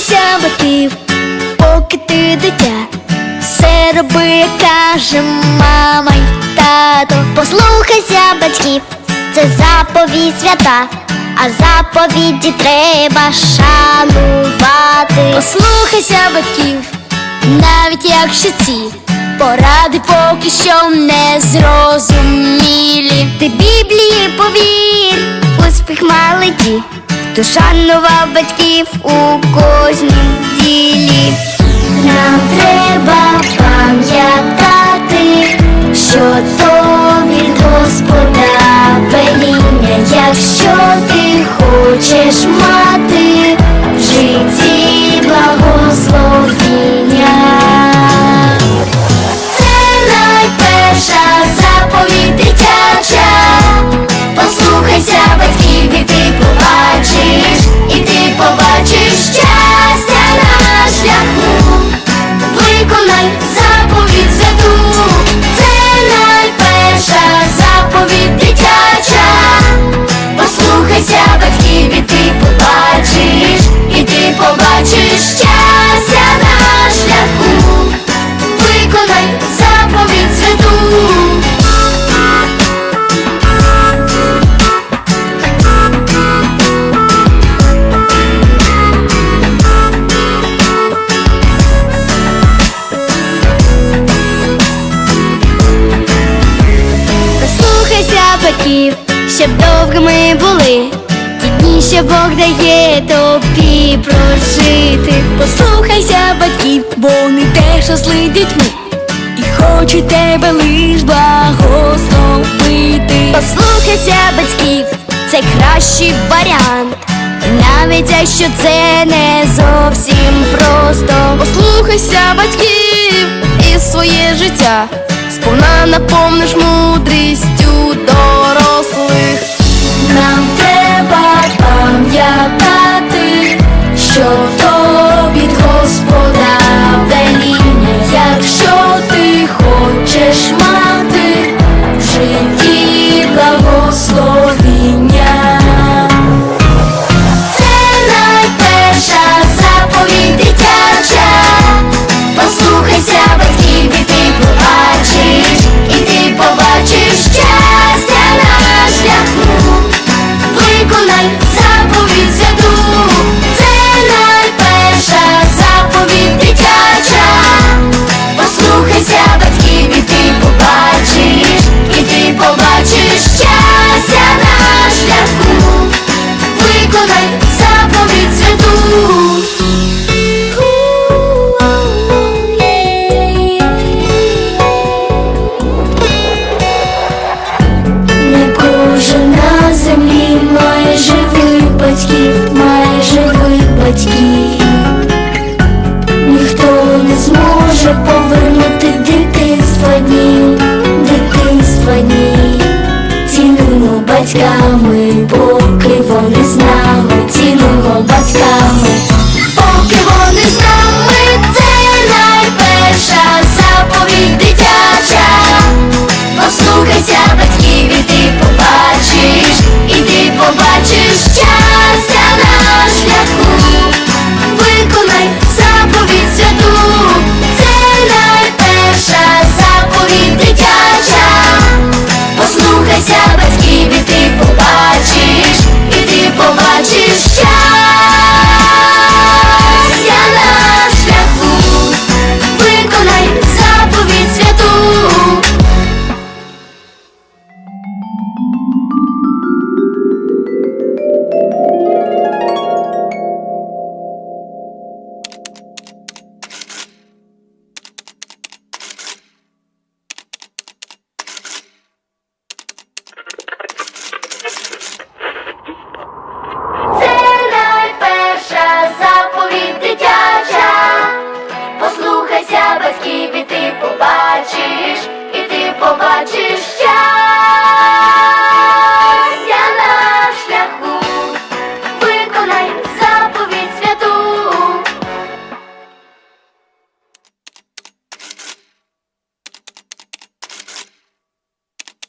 Послухайся батьків, поки ти дитя, все роби, як каже мама й тато. Послухайся батьків, це заповідь свята, а заповіді треба шанувати. Послухайся батьків, навіть якщо ці поради поки що не зрозумілі. Ти Біблії повір, успіх малиті, хто шанував батьків у кожнім ділі. Нам треба пам'ятати, що то від Господа веління, якщо ти хочеш мати Батьків, щоб довгими були. Ті дні, що Бог дає тобі прожити. Послухайся батьків, бо вони теж росли дітьми. І хочуть тебе лиш благословити. Послухайся батьків, це кращий варіант. Навіть якщо це не зовсім просто. Послухайся батьків і своє життя, сповна наповниш мудрістю